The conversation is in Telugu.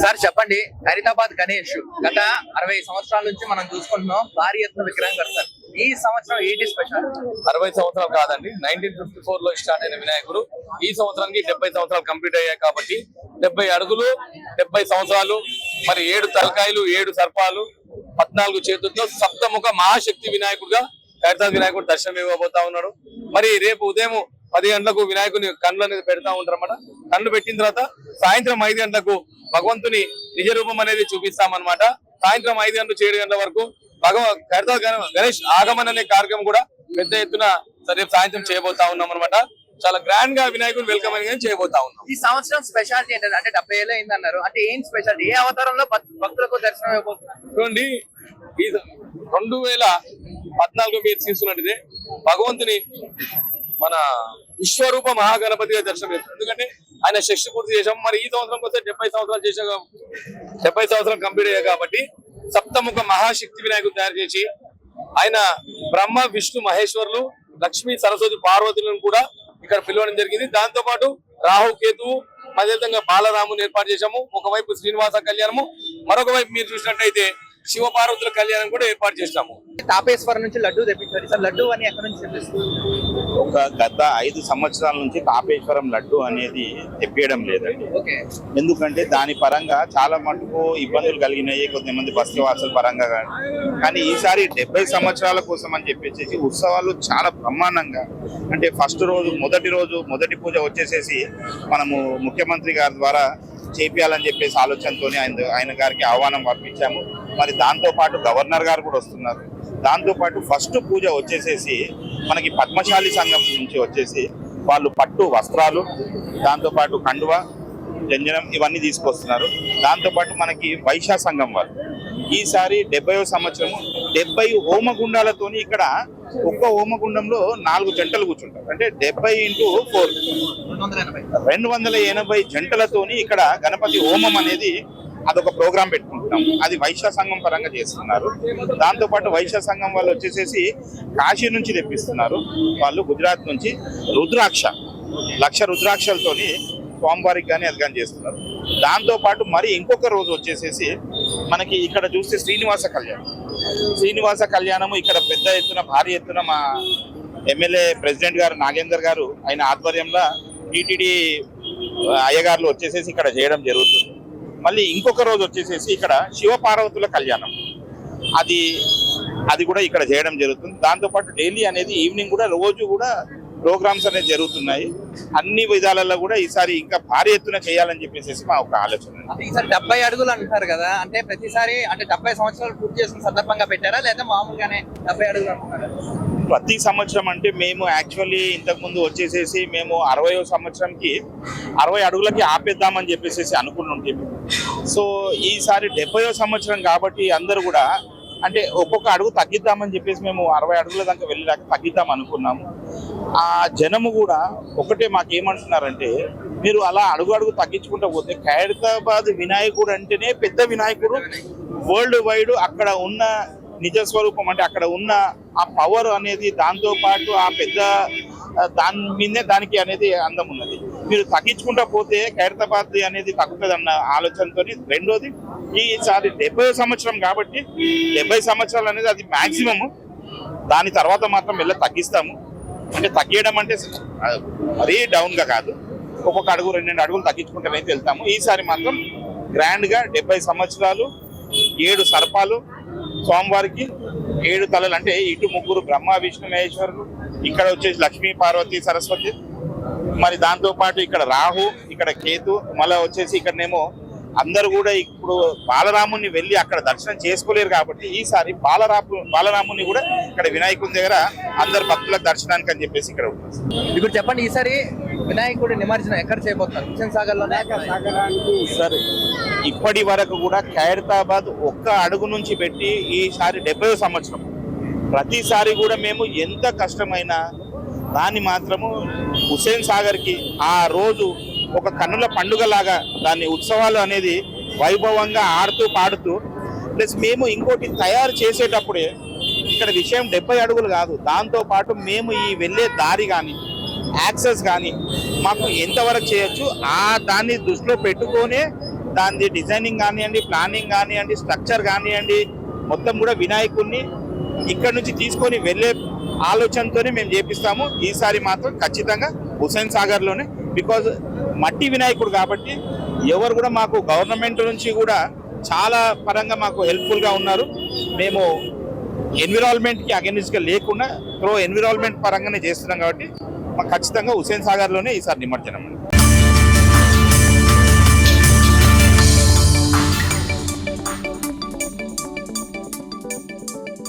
సార్ చెప్పండి హరితాబాద్ గణేష్ గత అరవై సంవత్సరాల నుంచి మనం చూసుకుంటున్నాం భారీ ఎత్తున విగ్రహం కడతారు. ఈ సంవత్సరం ఏంటి స్పెషల్ అరవై సంవత్సరాలు కాదండి నైన్టీన్ ఫిఫ్టీ ఫోర్లో స్టార్ట్ అయిన వినాయకుడు. ఈ సంవత్సరానికి డెబ్బై సంవత్సరాలు కంప్లీట్ అయ్యాయి కాబట్టి డెబ్బై అడుగులు డెబ్బై సంవత్సరాలు మరి ఏడు తలకాయలు ఏడు సర్పాలు పద్నాలుగు చేతులతో సప్తముఖ మహాశక్తి వినాయకుడుగా ఖైరతాబాద్ వినాయకుడు దర్శనం ఇవ్వబోతా ఉన్నాడు. మరి రేపు ఉదయం పది గంటలకు వినాయకుని కళ్ళు అనేది పెడతా ఉంటారన్నమాట. కళ్ళు పెట్టిన తర్వాత సాయంత్రం ఐదు గంటలకు భగవంతుని నిజ రూపం అనేది చూపిస్తామన్నమాట. సాయంత్రం ఐదు గంటలు ఏడు గంటల వరకు భగవ గణ- గణేష్ ఆగమన్ అనే కార్యక్రమం కూడా పెద్ద ఎత్తున రేపు సాయంత్రం చేయబోతా ఉన్నాం అనమాట చాలా గ్రాండ్గా వినాయకుడు వెల్కమ్ అని చేయబోతా ఉన్నాం. ఈ సంవత్సరం స్పెషాలిటీ ఏంటంటే అంటే డెబ్బై ఏళ్ళు అయింది అన్నారు అంటే ఏం స్పెషాలిటీ ఏ అవతారంలో భక్- భక్తులకు దర్శనం చూడండి రెండు వేల పద్నాలుగు మీరు తీసుకున్నట్టు భగవంతుని మన విశ్వరూప మహాగణపతిగా దర్శనం ఎందుకంటే ఆయన శక్తి పూర్తి చేశాము మరి ఈ సంవత్సరం వస్తే డెబ్బై సంవత్సరాలు చేసా డెబ్బై సంవత్సరాలు కంప్లీట్ అయ్యాయి కాబట్టి సప్తముఖ మహాశక్తి వినాయకుడు తయారు చేసి ఆయన బ్రహ్మ విష్ణు మహేశ్వరులు లక్ష్మీ సరస్వతి పార్వతులను కూడా ఇక్కడ పిలవడం జరిగింది. దాంతో పాటు రాహు కేతువు అదేవిధంగా బాలరాముని ఏర్పాటు చేశాము. ఒకవైపు శ్రీనివాస కళ్యాణము మరొక వైపు మీరు చూసినట్టయితే శివ పార్వతుల కళ్యాణం కూడా ఏర్పాటు చేశాము. తాపేశ్వరం నుంచి లడ్డు తెప్పించారు. సార్ లడ్డు అని ఎక్కడి నుంచి ఒక గత ఐదు సంవత్సరాల నుంచి తాపేశ్వరం లడ్డు అనేది తెప్పియడం లేదండి. ఓకే. ఎందుకంటే దాని పరంగా చాలా మటుకు ఇబ్బందులు కలిగినాయి కొద్దిమంది బస్తీవాసుల పరంగా కానీ. కానీ ఈసారి డెబ్బై సంవత్సరాల కోసం అని చెప్పేసి ఉత్సవాలు చాలా బ్రహ్మాండంగా. అంటే ఫస్ట్ రోజు మొదటి రోజు మొదటి పూజ వచ్చేసేసి మనము ముఖ్యమంత్రి గారి ద్వారా చేపియాలని చెప్పేసి ఆలోచనతో ఆయన ఆయన గారికి ఆహ్వానం పంపించాము మరి దాంతో పాటు గవర్నర్ గారు కూడా వస్తున్నారు. దాంతోపాటు ఫస్ట్ పూజ వచ్చేసేసి మనకి పద్మశాలి సంఘం నుంచి వచ్చేసి వాళ్ళు పట్టు వస్త్రాలు దాంతోపాటు కండువ జంజనం ఇవన్నీ తీసుకొస్తున్నారు. దాంతోపాటు మనకి వైశా సంఘం వారు ఈసారి డెబ్బైవ సంవత్సరం డెబ్బై హోమగుండాలతోని ఇక్కడ ఒక్క హోమగుండంలో నాలుగు జంటలు కూర్చుంటారు. అంటే డెబ్బై ఇంటూ ఫోర్. రెండు వందల ఎనభై. రెండు వందల ఎనభై జంటలతోని ఇక్కడ గణపతి హోమం అనేది అదొక ప్రోగ్రాం పెట్టుకుంటున్నాం. అది వైశ్య సంఘం పరంగా చేస్తున్నారు. దాంతోపాటు వైశ్య సంఘం వాళ్ళు వచ్చేసేసి కాశీ నుంచి తెప్పిస్తున్నారు. వాళ్ళు గుజరాత్ నుంచి రుద్రాక్ష లక్ష రుద్రాక్షలతోని స్వామివారికి కానీ అది కానీ చేస్తున్నారు. దాంతోపాటు మరి ఇంకొక రోజు వచ్చేసేసి మనకి ఇక్కడ చూస్తే శ్రీనివాస కళ్యాణం. శ్రీనివాస కళ్యాణము ఇక్కడ పెద్ద ఎత్తున భారీ ఎత్తున మా ఎమ్మెల్యే ప్రెసిడెంట్ గారు నాగేందర్ గారు ఆయన ఆధ్వర్యంలో టీటీడీ అయ్యగారులు వచ్చేసేసి ఇక్కడ చేయడం జరుగుతుంది. మళ్ళీ ఇంకొక రోజు వచ్చేసేసి ఇక్కడ శివపార్వతుల కళ్యాణం. అది అది కూడా ఇక్కడ చేయడం జరుగుతుంది. దాంతోపాటు డైలీ అనేది ఈవినింగ్ కూడా రోజు కూడా ప్రోగ్రామ్స్ అనేది జరుగుతున్నాయి. అన్ని విధాలలో కూడా ఈసారి ఇంకా భారీ ఎత్తున చేయాలని చెప్పేసి మా ఒక ఆలోచన. ఈసారి డెబ్బై అడుగులు అంటున్నారు కదా అంటే ప్రతిసారి అంటే డెబ్బై సంవత్సరాలు పూర్తి చేసిన సందర్భంగా పెట్టారా లేదా మామూలుగానే డెబ్బై అడుగులు అంటున్నారా? ప్రతి సంవత్సరం అంటే మేము యాక్చువల్లీ ఇంతకు ముందు వచ్చేసేసి మేము అరవయో సంవత్సరంకి అరవై అడుగులకి ఆపేద్దామని చెప్పేసి అనుకుంటుంటే సో ఈసారి డెబ్బయో సంవత్సరం కాబట్టి అందరూ కూడా అంటే ఒక్కొక్క అడుగు తగ్గిద్దామని చెప్పేసి మేము అరవై అడుగుల దాకా వెళ్ళాక తగ్గిద్దాం అనుకున్నాము. ఆ జనము కూడా ఒకటే మాకేమంటున్నారంటే మీరు అలా అడుగు అడుగు తగ్గించుకుంటూ పోతే ఖైరతాబాద్ వినాయకుడు అంటేనే పెద్ద వినాయకుడు వరల్డ్ వైడ్ అక్కడ ఉన్న నిజ స్వరూపం అంటే అక్కడ ఉన్న ఆ పవర్ అనేది దాంతో పాటు ఆ పెద్ద దాని మీదే దానికి అనేది అందం ఉన్నది. మీరు తగ్గించుకుంటా పోతే ఖైరతాబాద్ అనేది తగ్గుతుంది అన్న ఆలోచనతో రెండోది ఈసారి డెబ్బై సంవత్సరం కాబట్టి డెబ్బై సంవత్సరాలు అనేది అది మాక్సిమం దాని తర్వాత మాత్రం వెళ్ళి తగ్గిస్తాము. అంటే తగ్గించడం అంటే మరీ డౌన్గా కాదు. ఒక్కొక్క అడుగు రెండు అడుగులు తగ్గించుకుంటూనే వెళ్తాము. ఈసారి మాత్రం గ్రాండ్గా డెబ్బై సంవత్సరాలు ఏడు సర్పాలు స్వామివారికి ఏడు తలలు అంటే ఇటు ముగ్గురు బ్రహ్మ విష్ణు మహేశ్వరులు ఇక్కడ వచ్చేసి లక్ష్మీ పార్వతి సరస్వతి మరి దాంతో పాటు ఇక్కడ రాహు ఇక్కడ కేతు మళ్ళీ వచ్చేసి ఇక్కడనేమో అందరూ కూడా ఇప్పుడు బాలరాముని వెళ్ళి అక్కడ దర్శనం చేసుకోలేరు కాబట్టి ఈసారి బాలరాము బాలరాముని కూడా ఇక్కడ వినాయకుని దగ్గర అందరు భక్తులకు దర్శనానికి అని చెప్పేసి ఇక్కడ ఉంటుంది ఇప్పుడు చెప్పండి ఈసారి వినాయకుడి నిమజ్జనం ఎక్కడ చేయబోతున్నారు? హుసేన్ సాగర్లోనే సార్. ఇప్పటి వరకు కూడా ఖైరతాబాద్ ఒక్క అడుగు నుంచి పెట్టి ఈసారి డెబ్బై సంవత్సరం. ప్రతిసారి కూడా మేము ఎంత కష్టమైనా దాన్ని మాత్రము హుసేన్ సాగర్కి ఆ రోజు ఒక కన్నుల పండుగలాగా దాన్ని ఉత్సవాలు అనేది వైభవంగా ఆడుతూ పాడుతూ ప్లస్ మేము ఇంకోటి తయారు చేసేటప్పుడే ఇక్కడ విషయం డెబ్బై అడుగులు కాదు. దాంతో పాటు మేము ఈ వెళ్ళే దారి కానీ యాక్సెస్ కానీ మాకు ఎంతవరకు చేయొచ్చు ఆ దాన్ని దృష్టిలో పెట్టుకొనే దాని డిజైనింగ్ కానివ్వండి ప్లానింగ్ కానివ్వండి స్ట్రక్చర్ కానివ్వండి మొత్తం కూడా వినాయకుడిని ఇక్కడ నుంచి తీసుకొని వెళ్ళే ఆలోచనతోనే మేము చేపిస్తాము. ఈసారి మాత్రం ఖచ్చితంగా హుసేన్ సాగర్లోనే బికాజ్ మట్టి వినాయకుడు కాబట్టి ఎవరు కూడా మాకు గవర్నమెంట్ నుంచి కూడా చాలా పరంగా మాకు హెల్ప్ఫుల్గా ఉన్నారు. మేము ఎన్విరాన్మెంట్కి కి లేకుండా ప్రో ఎన్విరాన్మెంట్ పరంగానే చేస్తున్నాం కాబట్టి ఖచ్చితంగా హుసేన్ సాగర్లోనే ఈసారి నిమజ్జనం అండి.